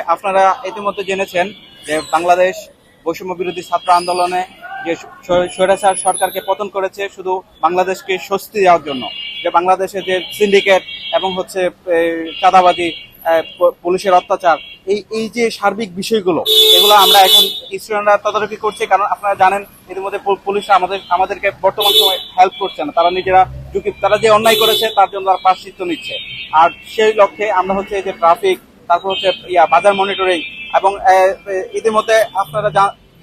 আপনারা ইতিমধ্যে জেনেছেন যে বাংলাদেশ বৈষম্য বিরোধী ছাত্র আন্দোলনে যে স্বৈ- স্বৈরাচার সরকারকে পতন করেছে, শুধু বাংলাদেশকে স্বস্তি দেওয়ার জন্য। যে বাংলাদেশে যে সিন্ডিকেট এবং হচ্ছে চাঁদাবাজি পুলিশের অত্যাচার, এই এই যে সার্বিক বিষয়গুলো, এগুলো আমরা এখন স্টুডেন্টরা তদারকি করছি। কারণ আপনারা জানেন, ইতিমধ্যে পুলিশ আমাদের, আমাদেরকে বর্তমান সময় হেল্প করছে না। তারা নিজেরা ঝুঁকি তারা যে অন্যায় করেছে, তার জন্য তারা প্রাশ্চিত্য নিচ্ছে। আর সেই লক্ষ্যে আমরা হচ্ছে যে ট্রাফিক তারপর হচ্ছে, ইয়া, বাজার মনিটরিং এবং ইতিমধ্যে আপনারা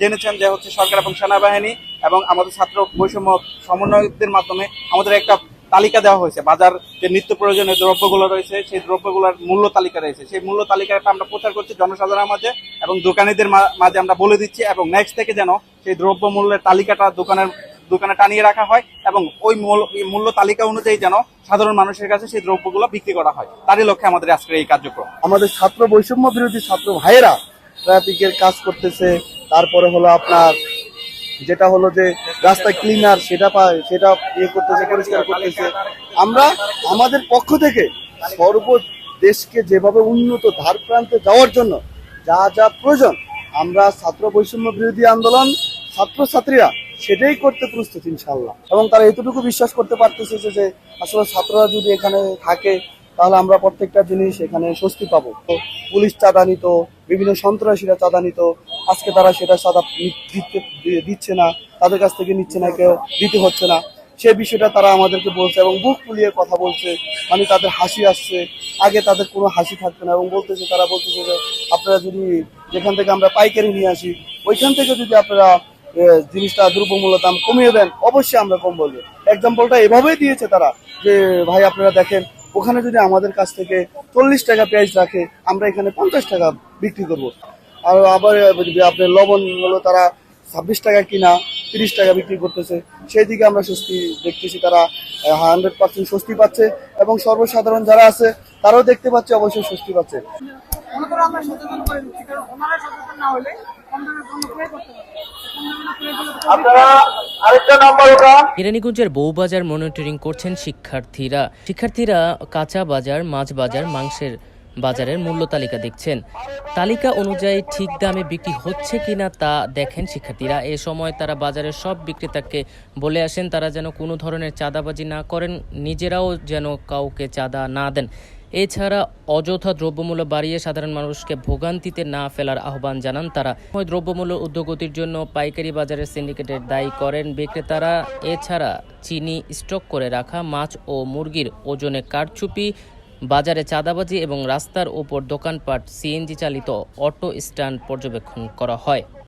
জেনেছেন যে হচ্ছে সরকার এবং সেনাবাহিনী এবং আমাদের ছাত্র বৈষম্য সমন্বয়কদের মাধ্যমে আমাদের একটা তালিকা দেওয়া হয়েছে। বাজার যে নিত্য প্রয়োজনীয় দ্রব্যগুলো রয়েছে, সেই দ্রব্যগুলোর মূল্য তালিকা রয়েছে। সেই মূল্য তালিকাটা আমরা প্রচার করছি জনসাধারণের মাঝে এবং দোকানিদের মাঝে আমরা বলে দিচ্ছি এবং নেক্সট থেকে যেন সেই দ্রব্য মূল্যের তালিকাটা দোকানের দোকানে টানিয়ে রাখা হয় এবং ওই মূল্য তালিকা অনুযায়ী যেন সাধারণ মানুষের কাছে সেই দ্রব্যগুলো বিক্রি করা হয়। তারই লক্ষ্যে আমাদের আজকের এই কার্যক্রম। আমাদের ছাত্র বৈষম্য বিরোধী ছাত্র ভাইয়েরা ট্রাফিকের কাজ করতেছে। তারপরে হলো আপনার যেটা হলো যে রাস্তা ক্লিনার সেটা পায়, সেটা ইয়ে করতেছে, পরিষ্কার করতেছে। আমরা আমাদের পক্ষ থেকে সর্ব দেশকে যেভাবে উন্নত ধার প্রান্তে যাওয়ার জন্য যা যা প্রয়োজন, আমরা ছাত্র বৈষম্য বিরোধী আন্দোলন ছাত্রছাত্রীরা সেটাই করতে প্রস্তুত ইনশাল্লাহ এবং তারা এতটুকু বিশ্বাস করতে পারতেছে যে আসলে ছাত্ররা যদি এখানে থাকে, তাহলে আমরা প্রত্যেকটা জিনিস এখানে স্বস্তি পাবো। তো পুলিশ চাঁদা নিত, বিভিন্ন সন্ত্রাসীরা চাঁদা নিত। আজকে তারা সেটা চাঁদা দিচ্ছে না, তাদের কাছ থেকে নিচ্ছে না, কেউ দিতে হচ্ছে না। সে বিষয়টা তারা আমাদেরকে বলছে এবং বুক ফুলিয়ে কথা বলছে। মানে তাদের হাসি আসছে। আগে তাদের কোনো হাসি থাকতো না এবং বলতেছে, তারা বলতেছে যে, আপনারা যদি যেখান থেকে আমরা পাইকারি নিয়ে আসি, ওইখান থেকে যদি আপনারা জিনিসটা দ্রব্যমূল্য দাম কমিয়ে দেন, অবশ্যই আমরা কম বলব। এক্সাম্পলটা এভাবেই দিয়েছে তারা যে, ভাই, আপনারা দেখেন, ওখানে যদি আমাদের কাছ থেকে চল্লিশ টাকা পেঁয়াজ রাখে, আমরা এখানে পঞ্চাশ টাকা বিক্রি করব। আর আবার আপনার লবণ হলো তারা ছাব্বিশ টাকা কিনা, তিরিশ টাকা বিক্রি করতেছে, সেই দিকে আমরা স্বস্তি দেখতেছি তারা হান্ড্রেড পার্সেন্ট স্বস্তি পাচ্ছে এবং সর্বসাধারণ যারা আছে, তারাও দেখতে পাচ্ছে, অবশ্যই স্বস্তি পাচ্ছে। ওটা কেরানীগঞ্জের বউবাজার মনিটরিং করছেন শিক্ষার্থীরা। শিক্ষার্থীরা কাঁচা বাজার, মাছ বাজার, মাংসের বাজারের মূল্য তালিকা দেখছেন। তালিকা অনুযায়ী ঠিক দামে বিক্রি হচ্ছে কিনা তা দেখেন শিক্ষার্থীরা। এ সময় তারা বাজারের সব বিক্রেতাকে বলে আসেন, তারা যেন কোনো ধরনের চাঁদাবাজি না করেন, নিজেরাও যেন কাউকে চাঁদা না দেন। এছাড়া অযথা দ্রব্যমূল্য বাড়িয়ে সাধারণ মানুষকে ভোগান্তিতে না ফেলার আহ্বান জানান তারা। দ্রব্যমূল্য উদ্যোগতির জন্য পাইকারি বাজারের সিন্ডিকেটের দায়ী করেন বিক্রেতারা। এছাড়া চিনি স্টক করে রাখা মাছ ও মুরগির ওজনে কারচুপি, বাজারে চাঁদাবাজি এবং রাস্তার ওপর দোকানপাট, সিএনজি চালিত অটো স্ট্যান্ড পর্যবেক্ষণ করা হয়।